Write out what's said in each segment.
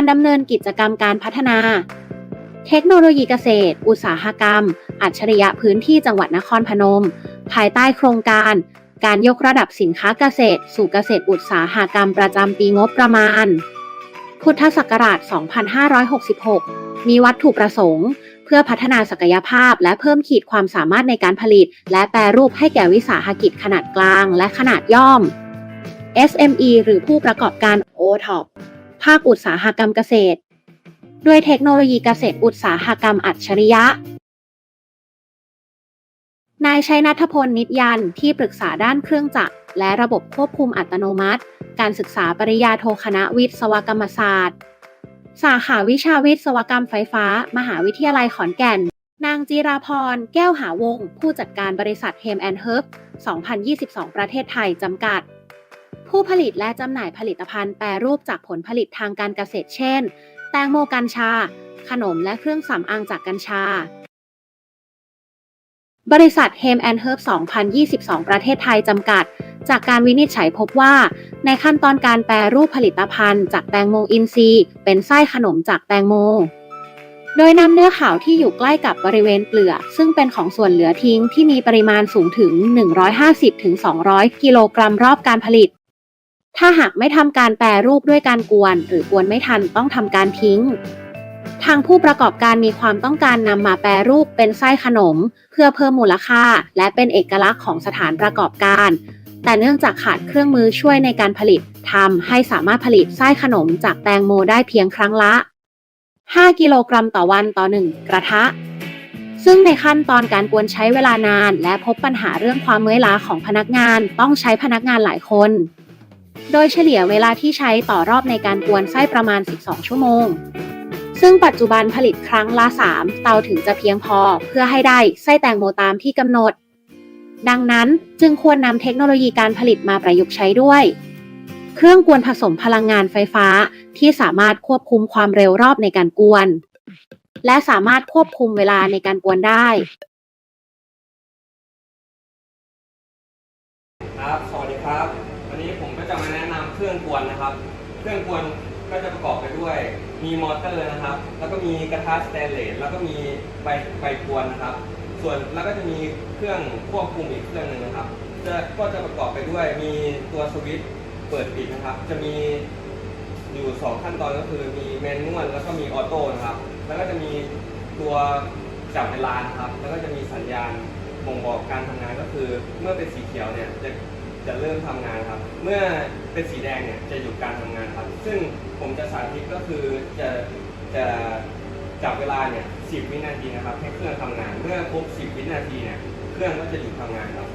การดำเนินกิจกรรมการพัฒนา เทคโนโลยีเกษตร อุตสาหกรรม อัจฉริยะพื้นที่จังหวัดนครพนม ภายใต้โครงการ การยกระดับสินค้าเกษตร สู่เกษตรอุตสาหกรรมประจำปีงบประมาณ พุทธศักราช 2566 มีวัตถุประสงค์ เพื่อพัฒนาศักยภาพและเพิ่มขีดความสามารถในการผลิต และแปรรูปให้แก่วิสาหกิจขนาดกลางและขนาดย่อม SME หรือผู้ประกอบการ OTOP ภาคอุตสาหกรรมเกษตร ด้วยเทคโนโลยีเกษตรอุตสาหกรรมอัจฉริยะ นายชัยนัทพลนิตยันที่ปรึกษาด้านเครื่องจักรและระบบควบคุมอัตโนมัติ การศึกษาปริญญาโทคณะวิศวกรรมศาสตร์ สาขาวิชาวิศวกรรมไฟฟ้า มหาวิทยาลัยขอนแก่น นางจีราพร แก้วหาวงศ์ผู้จัดการบริษัทเฮมแอนเฮิร์บ2022 ประเทศไทยจำกัด ผู้ผลิตและจำหน่ายผลิตภัณฑ์แปรรูปจากผลผลิตทางการเกษตรเช่น แตงโมกัญชา ขนมและเครื่องสำอางจากกัญชา บริษัท Hem and Herb 2022 ประเทศไทยจำกัด จากการวินิจฉัยพบว่า ในขั้นตอนการแปรรูปผลิตภัณฑ์จากแตงโมอินทรีย์ เป็นไส้ขนมจากแตงโมโดยนำเนื้อขาวที่อยู่ใกล้กับบริเวณเปลือก ซึ่งเป็นของส่วนเหลือทิ้งที่มีปริมาณสูงถึง 150-200 กิโลกรัมรอบการผลิต ถ้าหากไม่ทำการแปรรูปด้วยการกวน หรือกวนไม่ทันต้องทำการทิ้ง ทางผู้ประกอบการมีความต้องการนำมาแปรรูปเป็นไส้ขนม เพื่อเพิ่มมูลค่า และเป็นเอกลักษณ์ของสถานประกอบการ แต่เนื่องจากขาดเครื่องมือช่วยในการผลิตทำให้สามารถผลิตไส้ขนมจากแตงโมได้เพียงครั้งละ 5 กิโลกรัมต่อวันต่อ 1 กระทะซึ่งในขั้นตอนการกวนใช้เวลานาน และพบปัญหาเรื่องความเมื่อยล้าของพนักงาน ต้องใช้พนักงานหลายคน โดยเฉลี่ยเวลาที่ใช้ต่อรอบในการกวนไส้ประมาณ 12 ชั่วโมง ซึ่งปัจจุบันผลิตครั้งละ 3 เตาถึงจะเพียงพอเพื่อให้ได้ไส้แตงโมตามที่กำหนด ดังนั้นจึงควรนำเทคโนโลยีการผลิตมาประยุกต์ใช้ด้วย เครื่องกวนผสมพลังงานไฟฟ้าที่สามารถควบคุมความเร็วรอบในการกวน และสามารถควบคุมเวลาในการกวนได้ครับสวัสดีครับ จะมาแนะนำเครื่องกวนนะครับ เครื่องกวนก็จะประกอบไปด้วย มีมอเตอร์นะครับ แล้วก็มีกระทะสแตนเลส แล้วก็มีใบใบกวนนะครับ ส่วนแล้วก็จะมีเครื่องควบคุมอีกเครื่องหนึ่งนะครับ จะก็จะประกอบไปด้วย มีตัวสวิตช์เปิดปิดนะครับ จะมีอยู่สองขั้นตอนก็คือมีแมนนวลแล้วก็มีออโต้นะครับ แล้วก็จะมีตัวจับเวลานะครับ แล้วก็จะมีสัญญาณบ่งบอกการทำงานก็คือเมื่อเป็นสีเขียวเนี่ยจะ จะเริ่มทำงานครับ เมื่อเป็นสีแดงเนี่ยจะหยุดการทำงานครับ ซึ่งผมจะสาธิตก็คือจะจะจับเวลาเนี่ย10วินาทีนะครับ ให้เครื่องทำงาน เมื่อครบ10วินาทีเนี่ยเครื่องก็จะหยุดทำงานครับ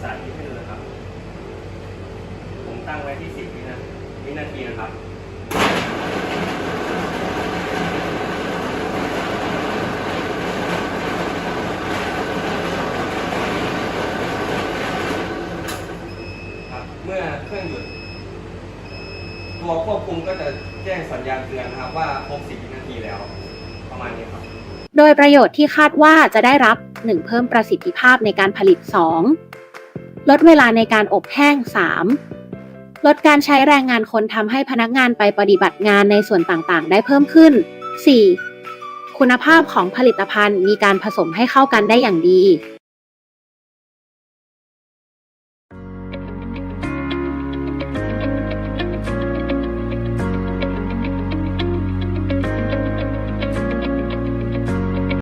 สาธิตให้ดูนะครับ ผมตั้งไว้ที่10วินาวินาทีนะครับ เมื่อเครื่องหยุด ตัวควบคุมก็จะแจ้งสัญญาณเตือนนะครับว่าครบ40นาทีแล้ว ประมาณนี้ครับ โดยประโยชน์ที่คาดว่าจะได้รับ 1. เพิ่มประสิทธิภาพในการผลิต 2. ลดเวลาในการอบแห้ง 3. ลดการใช้แรงงานคนทำให้พนักงานไปปฏิบัติงานในส่วนต่างๆ ได้เพิ่มขึ้น 4. คุณภาพของผลิตภัณฑ์มีการผสมให้เข้ากันได้อย่างดี